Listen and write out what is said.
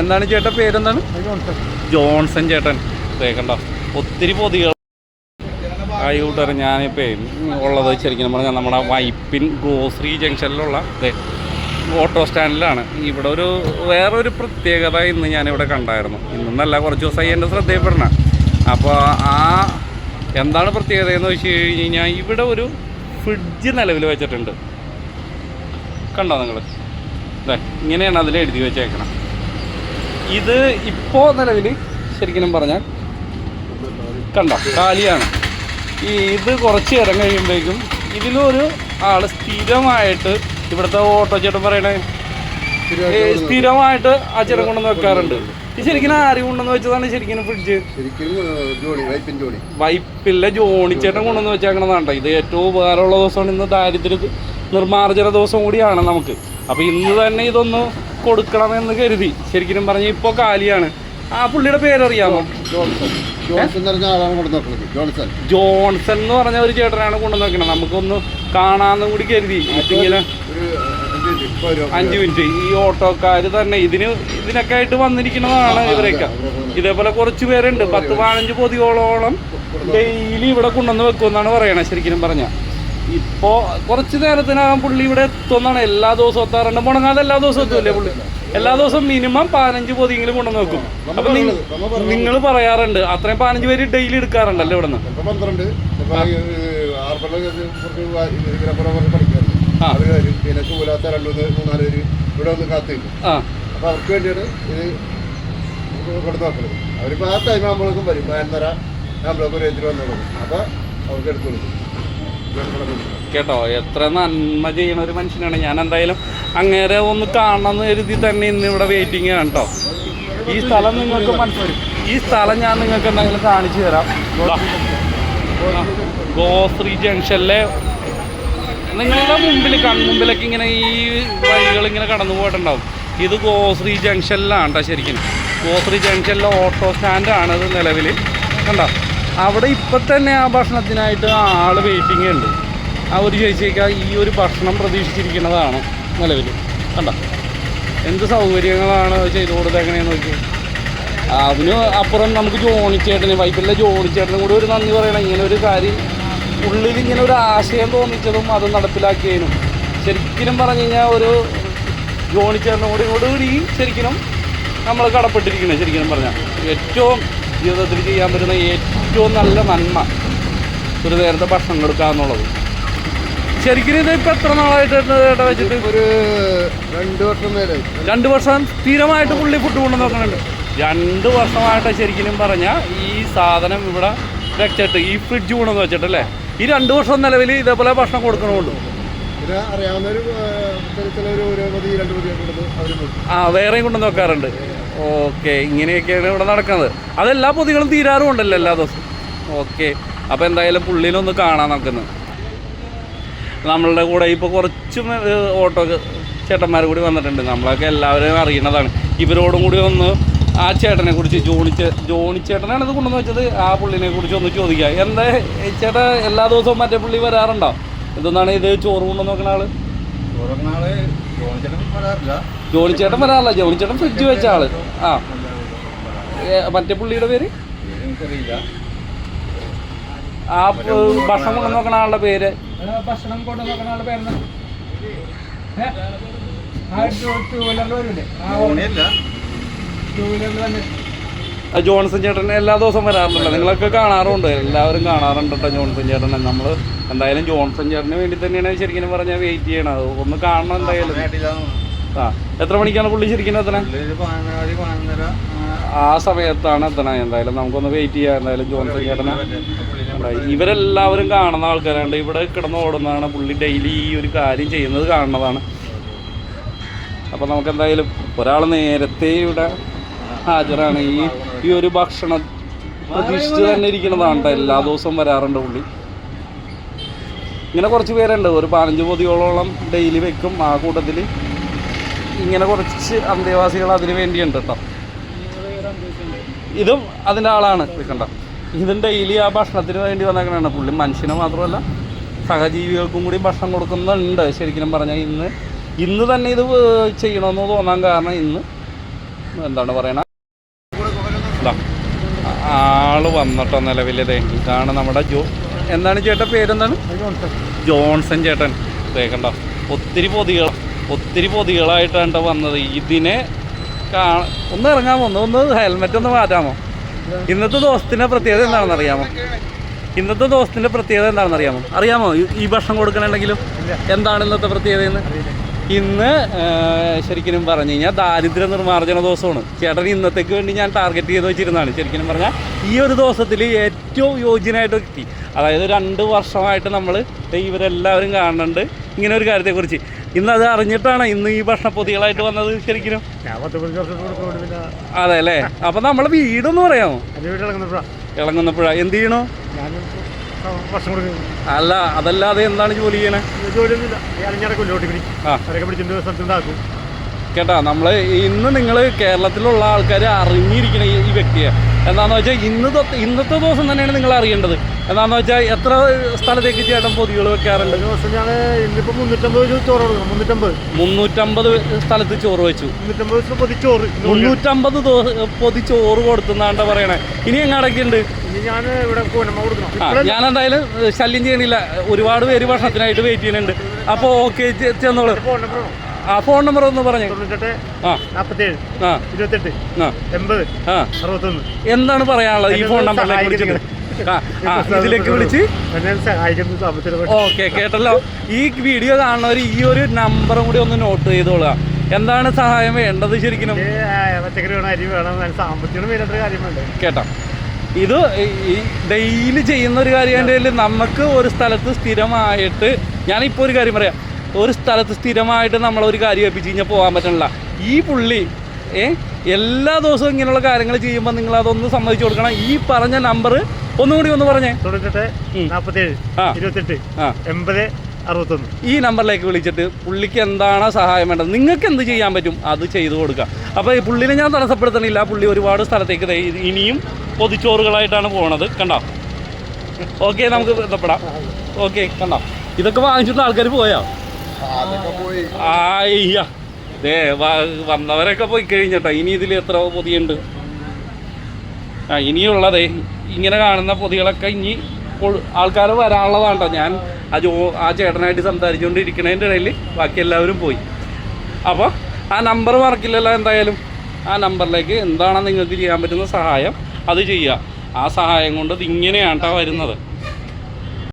എന്താണ് ചേട്ടൻ പേരെന്താണ്? ജോൺസൺ. ചേട്ടൻ. കേൾക്കണ്ട കണ്ടോ ഒത്തിരി പൊതികൾ. ആയി ഞാനിപ്പോ ഞാനിപ്പോൾ ഉള്ളത് ശരിക്കും പറഞ്ഞാൽ നമ്മുടെ വൈപ്പിൻ ഗോശ്രീ ജംഗ്ഷനിലുള്ള ഓട്ടോ സ്റ്റാൻഡിലാണ്. ഇവിടെ ഒരു വേറൊരു പ്രത്യേകത ഇന്ന് ഞാനിവിടെ കണ്ടായിരുന്നു. ഇന്നല്ല കുറച്ച് ദിവസമായി എന്റെ ശ്രദ്ധയിൽപ്പെടണം. അപ്പോൾ ആ എന്താണ് പ്രത്യേകത എന്ന് വെച്ച് കഴിഞ്ഞ് കഴിഞ്ഞാൽ ഇവിടെ ഒരു ഫ്രിഡ്ജ് നിലവിൽ വെച്ചിട്ടുണ്ട്. കണ്ടോ നിങ്ങൾ ഇങ്ങനെയാണ് അതിൽ എഴുതി വെച്ചേക്കണം. ഇത് ഇപ്പോൾ നിലവിൽ ശരിക്കും പറഞ്ഞാൽ കണ്ട കാലിയാണ്. ഈ ഇത് കുറച്ച് നേരം കഴിയുമ്പോഴേക്കും ഇതിലൊരു ആൾ സ്ഥിരമായിട്ട് ഇവിടുത്തെ ഓട്ടോ ചേട്ടൻ പറയണേ സ്ഥിരമായിട്ട് ആ ചേട്ടൻ കൊണ്ടുവന്ന് വെക്കാറുണ്ട് ഇത് ശരിക്കും ആര് കൊണ്ടുവന്ന് വെച്ചതാണ് ശരിക്കും ഫ്രിഡ്ജ്? ശരിക്കും ജോണി ചേട്ടൻ കൊണ്ടുവന്ന് വെച്ചേക്കണതാണ് ഇത് ഏറ്റവും ഉപകാരമുള്ള ദിവസമാണ്. ഇന്ന് ദാരിദ്ര്യ നിർമ്മാർജന ദിവസം കൂടിയാണ് നമുക്ക്. അപ്പോൾ ഇന്ന് തന്നെ ഇതൊന്ന് കൊടുക്കണമെന്ന് കരുതി. ശരിക്കും പറഞ്ഞ ഇപ്പോൾ കാലിയാണ്. ആ പുള്ളിയുടെ പേരറിയാമോ? ജോൺസൺ. എന്ന് പറഞ്ഞ ഒരു ചേട്ടനാണ് കൊണ്ടുവന്ന് നമുക്കൊന്ന് കാണാമെന്നും കൂടി കരുതി. ഇങ്ങനെ ഒരു അഞ്ച് മിനിറ്റ്. ഈ ഓട്ടോക്കാർ തന്നെ ഇതിന് ഇതിനൊക്കെ ആയിട്ട് വന്നിരിക്കുന്നതാണ് ഇവരൊക്കെ ഇതേപോലെ കുറച്ച് പേരുണ്ട്. പത്ത് പതിനഞ്ച് പൊതിയോളോളം ഡെയിലി ഇവിടെ കൊണ്ടുവന്ന് വെക്കുമെന്നാണ് പറയണേ ശരിക്കും പറഞ്ഞാൽ ഇപ്പോൾ കുറച്ച് നേരത്തിനകം പുള്ളി ഇവിടെ എത്തുമെന്നാണ് എല്ലാ ദിവസവും എത്താറുണ്ട് മുടങ്ങാതെ എല്ലാ ദിവസവും എത്തുമല്ലേ പുള്ളി? എല്ലാ ദിവസവും മിനിമം പതിനഞ്ച് പൊതിയെങ്കിലും കൊണ്ടു നോക്കും. അപ്പൊ നിങ്ങൾ പറയാറുണ്ട് അത്രയും പതിനഞ്ച് പേര് ഡെയിലി എടുക്കാറുണ്ടല്ലോ ഇവിടെ പഠിക്കാറുണ്ട്. ആ. ടൈം ആകുമ്പോഴേക്കും വരും. പതിനൊന്നര ആകുമ്പോഴേക്കും ഒരു എത്തി വന്നോളും. അപ്പോൾ അവർക്ക് എടുത്തു കൊടുക്കും. കേട്ടോ എത്ര നന്മ ചെയ്യണ ഒരു മനുഷ്യനാണ്. ഞാൻ എന്തായാലും അങ്ങേരെ ഒന്ന് കാണണമെന്ന് കരുതി തന്നെ ഇന്ന് ഇവിടെ വെയിറ്റിംഗ് ആണ് കേട്ടോ. ഈ സ്ഥലം നിങ്ങൾക്ക് മനസ്സിലായി. ഈ സ്ഥലം ഞാൻ നിങ്ങൾക്ക് എന്തെങ്കിലും കാണിച്ചു തരാം. ഗോശ്രീ ജംഗ്ഷനിലെ നിങ്ങളുടെ മുമ്പിൽ കൺമുമ്പിലൊക്കെ ഇങ്ങനെ ഈ വഴികൾ ഇങ്ങനെ കടന്നു പോയിട്ടുണ്ടാവും. ഇത് ഗോശ്രീ ജംഗ്ഷനിലാണ് കേട്ടോ ശരിക്കും. ഗോശ്രീ ജംഗ്ഷനിലെ ഓട്ടോ സ്റ്റാൻഡാണ് ഇത് നിലവിൽ കണ്ടോ? അവിടെ ഇപ്പം തന്നെ ആ ഭക്ഷണത്തിനായിട്ട് ആൾ വെയിറ്റിംഗ് ഉണ്ട്. ആ ഒരു ചേച്ചിയൊക്കെ ഈ ഒരു ഭക്ഷണം പ്രതീക്ഷിച്ചിരിക്കുന്നതാണ് നിലവിൽ കണ്ട? എന്ത് സൗകര്യങ്ങളാണ് ചെയ്തു കൊടുത്തേക്കണേന്ന് നോക്കി. അതിന് അപ്പുറം നമുക്ക് ജോണിച്ചേട്ടന് വൈപ്പിലെ ജോണിച്ചേട്ടനും കൂടി ഒരു നന്ദി പറയണം. ഇങ്ങനെ ഒരു കാര്യം ഉള്ളിൽ ഇങ്ങനെ ഒരു ആശയം തോന്നിച്ചതും അത് നടപ്പിലാക്കിയതിനും. ശരിക്കും പറഞ്ഞു കഴിഞ്ഞാൽ ഒരു ജോണിച്ചേട്ടനും കൂടി ശരിക്കും നമ്മൾ കടപ്പെട്ടിരിക്കുന്നത് ശരിക്കും പറഞ്ഞാൽ ഏറ്റവും ജീവിതത്തിൽ ചെയ്യാൻ പറ്റുന്ന ഏറ്റവും നല്ല നന്മ ഒരു നേരത്തെ ഭക്ഷണം കൊടുക്കുക എന്നുള്ളത്. ശരിക്കും ഇത് ഇപ്പം എത്ര നാളായിട്ട് ചേട്ടാ വെച്ചിട്ട്? ഒരു രണ്ട് വർഷം മേലെ രണ്ട് വർഷം സ്ഥിരമായിട്ട് പുള്ളി ഫുഡ് കൊണ്ടു നോക്കുന്നുണ്ട് രണ്ട് വർഷമായിട്ട് ശരിക്കും പറഞ്ഞാൽ ഈ സാധനം ഇവിടെ വെച്ചിട്ട് ഈ ഫ്രിഡ്ജ് കൊണ്ടുവന്ന് വെച്ചിട്ടല്ലേ? ഈ രണ്ട് വർഷം നിലവിൽ ഇതേപോലെ ഭക്ഷണം കൊടുക്കണമുള്ളൂ അറിയാവുന്ന ഒരു രണ്ട് ആ വേറെയും കൊണ്ടു നോക്കാറുണ്ട് ഓക്കെ ഇങ്ങനെയൊക്കെയാണ് ഇവിടെ നടക്കുന്നത്. അതെല്ലാ പൊതികളും തീരാറും ഉണ്ടല്ലോ എല്ലാ ദിവസവും. ഓക്കെ അപ്പോൾ എന്തായാലും പുള്ളിയിലൊന്ന് കാണാൻ നടക്കുന്നത് നമ്മളുടെ കൂടെ ഇപ്പോൾ കുറച്ച് ഓട്ടോ ചേട്ടന്മാർ കൂടി വന്നിട്ടുണ്ട്. നമ്മളൊക്കെ എല്ലാവരെയും അറിയുന്നതാണ് ഇവരോടും കൂടി ഒന്ന് ആ ചേട്ടനെ കുറിച്ച് ജോണി ജോണി ചേട്ടനാണ് ഇത് കൊണ്ടുവന്ന് വെച്ചത്. ആ പുള്ളിനെ കുറിച്ച് ഒന്ന് ചോദിക്കുക എന്താ ചേട്ടാ എല്ലാ ദിവസവും മറ്റേ പുള്ളി വരാറുണ്ടോ? ഇതൊന്നാണ് ഇത് ചോറ് കൊണ്ടുവന്ന് നോക്കുന്ന ആൾ ചേട്ടൻ വരാറില്ല. ജോണി ചേട്ടൻ ഫ്രിഡ്ജ് വെച്ച ആൾ. ആ. മറ്റേ പുള്ളിയുടെ പേര്? ആ ഭക്ഷണം കൊണ്ടു നോക്കണ ആളുടെ പേര്. ഭക്ഷണം കൊണ്ട് ആളുടെ ജോൺസൺ ചേട്ടൻ എല്ലാ ദിവസവും വരാറുണ്ടല്ലോ. നിങ്ങളൊക്കെ കാണാറുണ്ട്. എല്ലാവരും കാണാറുണ്ട് കേട്ടോ ജോൺസൺ ചേട്ടനെ. നമ്മൾ എന്തായാലും ജോൺസൺ ചേട്ടന് വേണ്ടി തന്നെയാണ് ശരിക്കും പറഞ്ഞാൽ വെയിറ്റ് ചെയ്യണത്. ഒന്ന് കാണണം എന്തായാലും. ആ എത്ര മണിക്കാണ് പുള്ളി ശരിക്കും എത്തണേ? ആ. സമയത്താണ് എത്തണേ. എന്തായാലും നമുക്കൊന്ന് വെയിറ്റ് ചെയ്യാം. എന്തായാലും ജോൺസൺ ചേട്ടനെ. ഇവരെല്ലാവരും കാണുന്ന ആൾക്കാരുണ്ട് ഇവിടെ കിടന്ന് ഓടുന്നതാണ് പുള്ളി ഡെയിലി ഈ ഒരു കാര്യം ചെയ്യുന്നത് കാണുന്നതാണ്. അപ്പോൾ നമുക്ക് എന്തായാലും ഒരാൾ നേരത്തെ ഇവിടെ ഹാജരാണ്. ഈ ഈ ഒരു ഭക്ഷണം പ്രതീക്ഷിച്ച് തന്നെ ഇരിക്കുന്നതാണ് എല്ലാ ദിവസവും വരാറുണ്ട് പുള്ളി. ഇങ്ങനെ കുറച്ച് പേരുണ്ട്. ഒരു പതിനഞ്ച് പൊതിയോളം ഡെയിലി വെക്കും ആ കൂട്ടത്തിൽ ഇങ്ങനെ കുറച്ച് അന്തേവാസികൾ അതിന് വേണ്ടിയുണ്ട് കേട്ടോ ഇതും അതിന്റെ ആളാണ്. വെക്കണ്ട ഇതും ഡെയിലി ആ ഭക്ഷണത്തിന് വേണ്ടി വന്നേക്കണാണ്. പുള്ളി മനുഷ്യന് മാത്രമല്ല സഹജീവികൾക്കും കൂടി ഭക്ഷണം കൊടുക്കുന്നുണ്ട്. ശരിക്കും പറഞ്ഞാൽ ഇന്ന് ഇന്ന് തന്നെ ഇത് ചെയ്യണമെന്ന് തോന്നാൻ കാരണം ഇന്ന് എന്താണ് പറയണ? ആൾ വന്നിട്ടോ നിലവിലതേ ഇതാണ് നമ്മുടെ ജോ എന്താണ് ചേട്ടൻ പേരെന്താണ്? ജോൺസൺ. ചേട്ടൻ. ദേ കണ്ടോ ഒത്തിരി പൊതികൾ ഒത്തിരി പൊതികളായിട്ടാണ് ട്ടോ വന്നത്. ഇതിനെ കാ ഒന്ന് ഇറങ്ങാമോ? ഒന്ന് ഒന്ന് ഹെൽമെറ്റ് ഒന്ന് മാറ്റാമോ? ഇന്നത്തെ ദിവസത്തിന്റെ പ്രത്യേകത എന്താണെന്ന് അറിയാമോ? ഇന്നത്തെ ദിവസത്തിന്റെ പ്രത്യേകത എന്താണെന്ന് അറിയാമോ? അറിയാമോ? ഈ- ഈ ഭക്ഷണം കൊടുക്കണമെങ്കിലും എന്താണ് ഇന്നത്തെ പ്രത്യേകത എന്ന് ഇന്ന് ശരിക്കും പറഞ്ഞു കഴിഞ്ഞാൽ ദാരിദ്ര്യ നിർമ്മാർജന ദിവസമാണ്. ചേട്ടൻ ഇന്നത്തേക്ക് വേണ്ടി ഞാൻ ടാർഗറ്റ് ചെയ്ത് വെച്ചിരുന്നതാണ്. ശരിക്കും പറഞ്ഞാൽ ഈ ഒരു ദിവസത്തിൽ ഏറ്റവും യോജ്യനായിട്ട് കിട്ടി. അതായത് രണ്ട് വർഷമായിട്ട് നമ്മൾ ഇവരെല്ലാവരും കാണുന്നുണ്ട്. ഇങ്ങനെ ഒരു കാര്യത്തെക്കുറിച്ച്. ഇന്ന് അത് അറിഞ്ഞിട്ടാണ് ഇന്ന് ഈ ഭക്ഷണപ്പൊതികളായിട്ട് വന്നത് ശരിക്കും അതെ അല്ലേ? അപ്പം നമ്മളെ വീടൊന്ന് പറയാമോ? ഇളങ്ങുന്നപ്പോഴാണ് എന്ത് ചെയ്യണോ വർഷം അല്ല അതല്ലാതെ എന്താണ് ജോലി ചെയ്യണേ? ജോലിയൊന്നുമില്ല. ഈ അലഞ്ഞാടെ കൊല്ലോട്ടി പിടി അവരൊക്കെ പിടിച്ചിട്ട് സ്ഥലത്തുണ്ടാക്കും കേട്ടാ നമ്മൾ ഇന്ന് നിങ്ങൾ കേരളത്തിലുള്ള ആൾക്കാർ അറിഞ്ഞിരിക്കണേ ഈ ഈ വ്യക്തിയെ. എന്താണെന്ന് വെച്ചാൽ ഇന്ന് തൊട്ട് ഇന്നത്തെ ദിവസം തന്നെയാണ് നിങ്ങൾ അറിയേണ്ടത്. എന്താണെന്ന് വെച്ചാൽ എത്ര സ്ഥലത്തേക്ക് ചേട്ടൻ പൊതികൾ വെക്കാറുണ്ട്? ദിവസം ഞാൻ ഇന്നിപ്പോൾ മുന്നൂറ്റമ്പത് ചോറ് കൊടുക്കണം മുന്നൂറ്റമ്പത്. മുന്നൂറ്റമ്പത് സ്ഥലത്ത് ചോറ് വെച്ചു. മുന്നൂറ്റമ്പത് ദിവസം പൊതി ചോറ് ഇന്ന് കൊടുക്കണം. മുന്നൂറ്റമ്പത് ചോറ് കൊടുത്തുന്നാണ്ട പറയണേ. ഇനി എങ്ങാടൊക്കെ ഉണ്ട്? ഞാൻ ഇവിടെ ഞാൻ എന്തായാലും ശല്യം ചെയ്യണില്ല. ഒരുപാട് പേര് ഭക്ഷണത്തിനായിട്ട് വെയിറ്റ് ചെയ്യുന്നുണ്ട്. അപ്പോൾ ഓക്കെ ചെന്നോളൂ. ആ ഫോൺ നമ്പർ ഒന്ന് പറഞ്ഞു. എന്താണ് പറയാനുള്ളത് ഈ ഫോൺ നമ്പറിനെ കുറിച്ച്? ഇതിലേക്ക് വിളിച്ച്? ഓക്കെ കേട്ടല്ലോ. ഈ വീഡിയോ കാണുന്നവർ ഈ ഒരു നമ്പറും കൂടി ഒന്ന് നോട്ട് ചെയ്തോളുക. എന്താണ് സഹായം വേണ്ടത് ശരിക്കും കേട്ടോ. ഇത് ഈ ഡെയിലി ചെയ്യുന്ന ഒരു കാര്യം നമുക്ക് ഒരു സ്ഥലത്ത് സ്ഥിരമായിട്ട് ഞാനിപ്പോൾ ഒരു കാര്യം പറയാം. ഒരു സ്ഥലത്ത് സ്ഥിരമായിട്ട് നമ്മളൊരു കാര്യം ഏൽപ്പിച്ച് കഴിഞ്ഞാൽ പോകാൻ പറ്റണില്ല. ഈ പുള്ളി ഏ എല്ലാ ദിവസവും ഇങ്ങനെയുള്ള കാര്യങ്ങൾ ചെയ്യുമ്പോൾ നിങ്ങൾ അതൊന്ന് സമ്മതിച്ചു കൊടുക്കണം. ഈ പറഞ്ഞ നമ്പർ ഒന്നും കൂടി ഒന്ന് പറഞ്ഞേ. തൊണ്ണൂറ്റെട്ട് ഉം. നാൽപ്പത്തേഴ് ഇരുപത്തെട്ട് എൺപത് അറുപത്തൊന്ന്. ഈ നമ്പറിലേക്ക് വിളിച്ചിട്ട് പുള്ളിക്ക് എന്താണ് സഹായം വേണ്ടത് നിങ്ങൾക്ക് എന്ത് ചെയ്യാൻ പറ്റും അത് ചെയ്തു കൊടുക്കുക അപ്പോൾ ഈ പുള്ളിനെ ഞാൻ തടസ്സപ്പെടുത്തണില്ല. പുള്ളി ഒരുപാട് സ്ഥലത്തേക്ക് ഇനിയും പൊതിച്ചോറുകളായിട്ടാണ് പോണത്. കണ്ടോ? ഓക്കെ നമുക്ക് ബന്ധപ്പെടാം ഓക്കെ കണ്ടോ? ഇതൊക്കെ വാങ്ങിച്ചിട്ട് ആൾക്കാർ പോയി? ആയ്യ. ദേ വന്നവരൊക്കെ പോയി കഴിഞ്ഞട്ടോ. ഇനി ഇതിൽ എത്ര പൊതിയുണ്ട്? ആ ഇനിയുള്ളതേ ഇങ്ങനെ കാണുന്ന പൊതികളൊക്കെ ഇനി ആൾക്കാർ വരാനുള്ളതാണ്ടോ ഞാൻ ആ ജോ ആ ചേട്ടനായിട്ട് സംസാരിച്ചുകൊണ്ടിരിക്കണതിന്റെ ഇടയിൽ ബാക്കി എല്ലാവരും പോയി. അപ്പോൾ ആ നമ്പർ മറക്കില്ലല്ലോ എന്തായാലും. ആ നമ്പറിലേക്ക് എന്താണ് നിങ്ങൾക്ക് ചെയ്യാൻ പറ്റുന്ന സഹായം അത് ചെയ്യുക. ആ സഹായം കൊണ്ട് ഇങ്ങനെയാണ് കേട്ടോ വരുന്നത്.